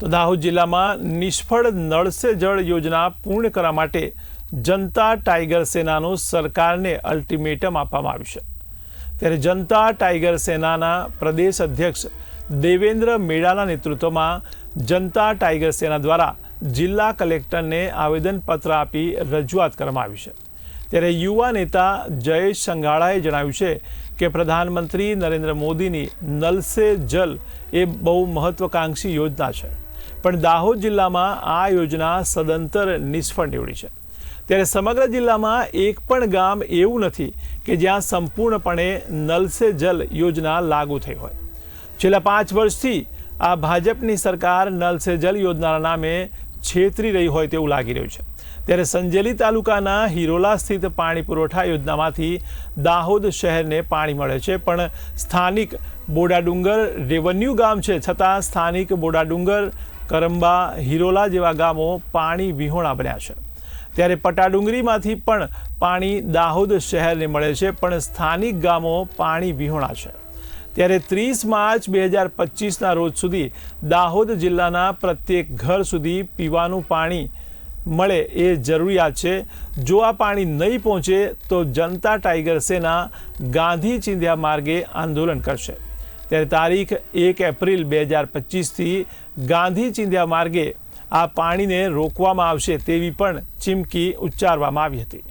તો દાહોદ જિલ્લામાં નિષ્ફળ નળ સે જળ યોજના પૂર્ણ કરવા માટે જનતા ટાઈગર સેનાનું સરકારને અલ્ટિમેટમ આપવામાં આવ્યું છે. ત્યારે જનતા ટાઈગર સેનાના પ્રદેશ અધ્યક્ષ દેવેન્દ્ર મેડાના નેતૃત્વમાં જનતા ટાઈગર સેના દ્વારા જિલ્લા કલેક્ટરને આવેદનપત્ર આપી રજૂઆત કરવામાં આવી છે. ત્યારે યુવા નેતા જયેશ સંઘાળાએ જણાવ્યું છે કે પ્રધાનમંત્રી નરેન્દ્ર મોદીની નલસે જલ એ બહુ મહત્વકાંક્ષી યોજના છે. પણ દાહોદ જિલ્લામાં આ યોજના સદંતર નિષ્ફળ નીવડી છે. ત્યારે સમગ્ર જિલ્લામાં એક પણ ગામ એવું નથી કે જ્યાં સંપૂર્ણપણે નલ સે જલ યોજના લાગુ થઈ હોય. છેલ્લા પાંચ વર્ષથી આ ભાજપની સરકાર નલ સે જલ યોજનાના નામે છેતરી રહી હોય તેવું લાગી રહ્યું છે. ત્યારે સંજેલી તાલુકાના હિરોલા સ્થિત પાણી પુરવઠા યોજનામાંથી દાહોદ શહેરને પાણી મળે છે, પણ સ્થાનિક બોડાડુંગર રેવન્યુ ગામ છે. છતાં સ્થાનિક બોડાડુંગર કરંબા, હિરોલા જેવા ગામો પાણી વિહોણા બન્યા છે. ત્યારે પટાડુંગરીમાંથી પણ પાણી દાહોદ શહેરને મળે છે, પણ સ્થાનિક ગામો પાણી વિહોણા છે. ત્યારે ત્રીસ માર્ચ બે હજાર પચીસના રોજ સુધી દાહોદ જિલ્લાના પ્રત્યેક ઘર સુધી પીવાનું પાણી મળે એ જરૂરિયાત છે. જો આ પાણી નહીં પહોંચે તો જનતા ટાઈગર સેના ગાંધી ચિંધ્યા માર્ગે આંદોલન કરશે. ત્યારે તારીખ એક એપ્રિલ બે હજાર પચીસથી ગાંધી ચિંધ્યા માર્ગે આ પાણીને રોકવામાં આવશે તેવી પણ ચીમકી ઉચ્ચારવામાં આવી હતી.